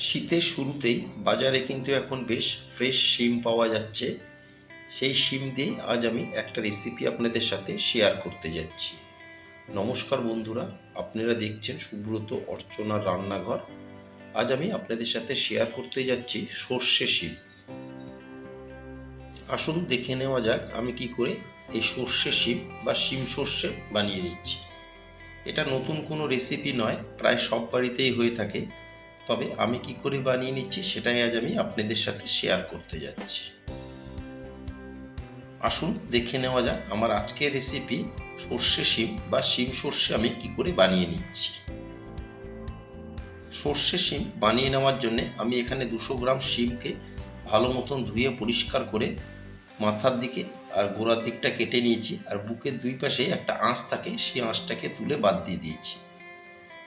শীতের শুরুতেই বাজারে কিন্তু এখন বেশ ফ্রেশ শিম পাওয়া যাচ্ছে। সেই শিম দিয়ে আজ আমি একটা রেসিপি আপনাদের সাথে শেয়ার করতে যাচ্ছি। নমস্কার বন্ধুরা, আপনারা দেখছেন সুব্রত অর্চনার রান্নাঘর। আজ আমি আপনাদের সাথে শেয়ার করতে যাচ্ছি সর্ষে শিম। আসুন দেখে নেওয়া যাক আমি কি করে এই সর্ষে শিম বা শিম সর্ষে বানিয়ে নিচ্ছি। এটা নতুন কোনো রেসিপি নয়, প্রায় সব বাড়িতেই হয়ে থাকে। তবে আমি কি করে বানিয়ে নিচ্ছি সেটাই আজ আমি আপনাদের সাথে শেয়ার করতে যাচ্ছি। আসুন দেখে নেওয়া যাক আমার আজকের রেসিপি সর্ষে শিম বা শিম সর্ষে আমি কি করে বানিয়ে নিচ্ছি। সর্ষে শিম বানিয়ে নেওয়ার জন্য আমি এখানে দুশো গ্রাম শিমকে ভালো মতন ধুয়ে পরিষ্কার করে মাথার দিকে আর গোড়ার দিকটা কেটে নিয়েছি আর বুকের দুই পাশে একটা আঁশ থাকে, সেই আঁশটাকে তুলে বাদ দিয়ে দিয়েছি।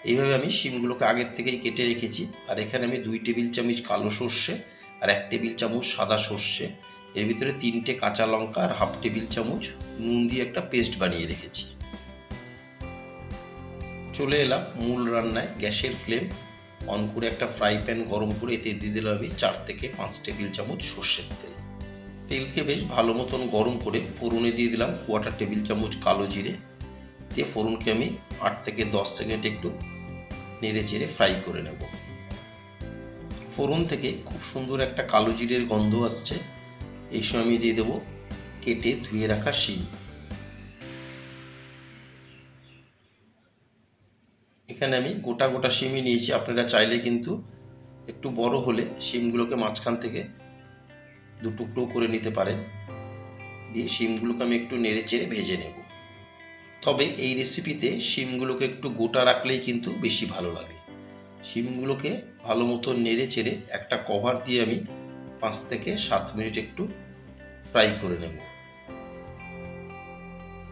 এইভাবে আমি শিমগুলোকে আগের থেকেই কেটে রেখেছি। আর এখানে আমি দুই টেবিল চামচ কালো সর্ষে আর এক টেবিল চামচ সাদা সর্ষে। এর ভিতরে তিনটে কাঁচা লঙ্কা আর হাফ টেবিল চামচ নুন দিয়ে একটা পেস্ট বানিয়ে রেখেছি। চলে এলাম মূল রান্নায় গ্যাসের ফ্লেম। অন করে একটা ফ্রাই প্যান গরম করে এতে দিয়ে দিলাম আমি চার থেকে পাঁচ টেবিল চামচ সর্ষের তেল। তেলকে বেশ ভালো মতন গরম করে ফোড়নে দিয়ে দিলাম কোয়াটার টেবিল চামচ কালো জিরে। দিয়ে ফোড়নকে আমি আট থেকে দশ সেকেন্ড একটু নেড়ে চেড়ে ফ্রাই করে নেব। ফোড়ন থেকে খুব সুন্দর একটা কালো জিরের গন্ধ আসছে। এই সময় আমি দিয়ে দেবো কেটে ধুয়ে রাখা শিম। এখানে আমি গোটা গোটা শিমই নিয়েছি। আপনারা চাইলে কিন্তু একটু বড় হলে শিমগুলোকে মাঝখান থেকে দু টুকরো করে নিতে পারেন। দিয়ে শিমগুলোকে আমি একটু নেড়ে চেড়ে ভেজে নেব। তবে এই রেসিপিতে শিমগুলোকে একটু গোটা রাখলেই কিন্তু বেশি ভালো লাগে। শিমগুলোকে ভালো মতো নেড়ে চেড়ে একটা কভার দিয়ে আমি পাঁচ থেকে সাত মিনিট একটু ফ্রাই করে নেব।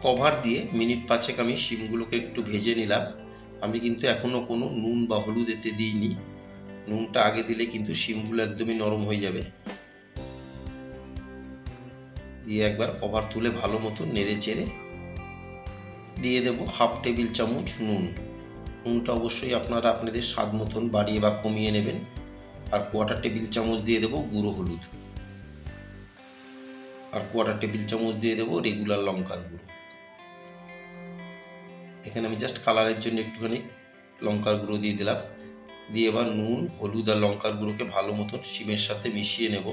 কভার দিয়ে মিনিট পাঁচেক আমি শিমগুলোকে একটু ভেজে নিলাম। আমি কিন্তু এখনও কোনো নুন বা হলুদ এতে দিইনি। নুনটা আগে দিলে কিন্তু শিমগুলো একদমই নরম হয়ে যাবে। দিয়ে একবার কভার তুলে ভালো মতো নেড়ে চেড়ে দিয়ে দেব হাফ টেবিল চামচ নুন। নুনটা অবশ্যই আপনারা আপনাদের স্বাদ মতন বাড়িয়ে বা কমিয়ে নেবেন। আর কোয়াটার টেবিল চামচ দিয়ে দেবো গুঁড়ো হলুদ। আর কোয়াটার টেবিল চামচ দিয়ে দেবো রেগুলার লঙ্কার গুঁড়ো। এখানে আমি জাস্ট কালারের জন্য একটুখানি লঙ্কার গুঁড়ো দিয়ে দিলাম। দিয়ে এবার নুন, হলুদ আর লঙ্কার গুঁড়োকে ভালো মতন শিমের সাথে মিশিয়ে নেব।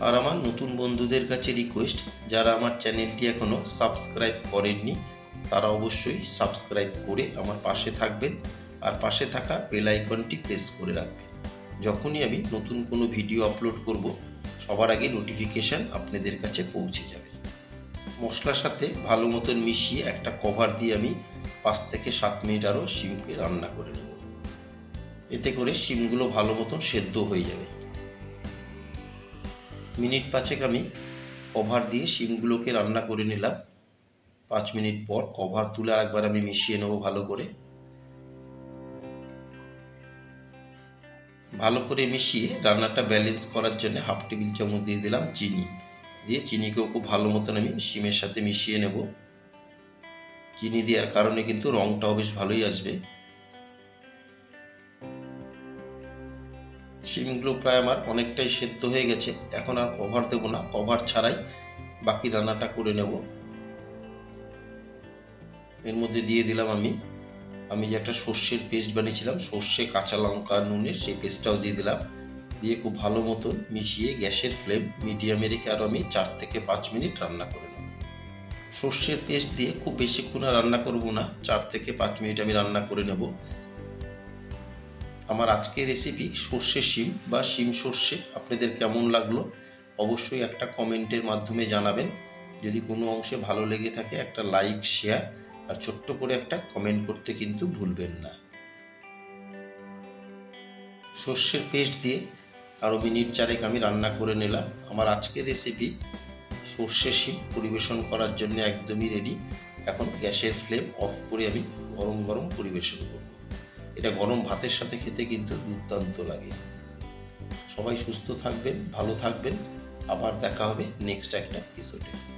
আর আমার নতুন বন্ধুদের কাছে রিকোয়েস্ট যারা আমার চ্যানেলটি এখনও সাবস্ক্রাইব করেননি, তারা অবশ্যই সাবস্ক্রাইব করে আমার পাশে থাকবেন আর পাশে থাকা বেল আইকনটি প্রেস করে রাখবেন। যখনই আমি নতুন কোনো ভিডিও আপলোড করব, সবার আগে নোটিফিকেশান আপনাদের কাছে পৌঁছে যাবে। মশলার সাথে ভালো মতন মিশিয়ে একটা কভার দিয়ে আমি পাঁচ থেকে সাত মিনিট আরও শিমকে রান্না করে নেব। এতে করে শিমগুলো ভালো মতন সেদ্ধ হয়ে যাবে। মিনিট পাঁচেক আমি কভার দিয়ে শিমগুলোকে রান্না করে নিলাম। পাঁচ মিনিট পর কভার তুলে আর একবার আমি মিশিয়ে নেব ভালো করে। ভালো করে মিশিয়ে রান্নাটা ব্যালেন্স করার জন্য হাফ টেবিল চামচ দিয়ে দিলাম চিনি। দিয়ে চিনিকেও খুব ভালো মতন আমি শিমের সাথে মিশিয়ে নেব। চিনি দেওয়ার কারণে কিন্তু রঙটাও বেশ ভালোই আসবে। শিমগুলো প্রায় আমার অনেকটাই সেদ্ধ হয়ে গেছে। এখন আর কভার দেবো না। কভার ছাড়াই বাকি রান্নাটা করে নেব। এর মধ্যে দিয়ে দিলাম আমি। আমি যে একটা সর্ষের পেস্ট বানিয়েছিলাম, সর্ষে, কাঁচা লঙ্কা, নুনের সেই পেস্টটাও দিয়ে দিলাম। দিয়ে খুব ভালো মতো মিশিয়ে গ্যাসের ফ্লেম মিডিয়ামে রেখে আরও আমি চার থেকে পাঁচ মিনিট রান্না করে নেব। সর্ষের পেস্ট দিয়ে খুব বেশিক্ষণ রান্না করব না। চার থেকে পাঁচ মিনিট আমি রান্না করে নেব। আমার আজকের রেসিপি সর্ষে শিম বা শিম সর্ষে, আপনাদের কেমন লাগল অবশ্যই একটা কমেন্টের মাধ্যমে জানাবেন। যদি কোনো অংশে ভালো লেগে থাকে, একটা লাইক শেয়ার আর ছোট্ট করে একটা কমেন্ট করতে কিন্তু ভুলবেন না। সর্ষের পেস্ট দিয়ে আরও মিনিট চারেক আমি রান্না করে নিলাম। আমার আজকের রেসিপি সর্ষে শিম পরিবেশন করার জন্য একদমই রেডি এখন গ্যাসের ফ্লেম অফ করে আমি গরম গরম পরিবেশন করব। এটা গরম ভাতের সাথে খেতে কিন্তু দুর্দান্ত লাগে। সবাই সুস্থ থাকবেন, ভালো থাকবেন। আবার দেখা হবে নেক্সট একটা এপিসোডে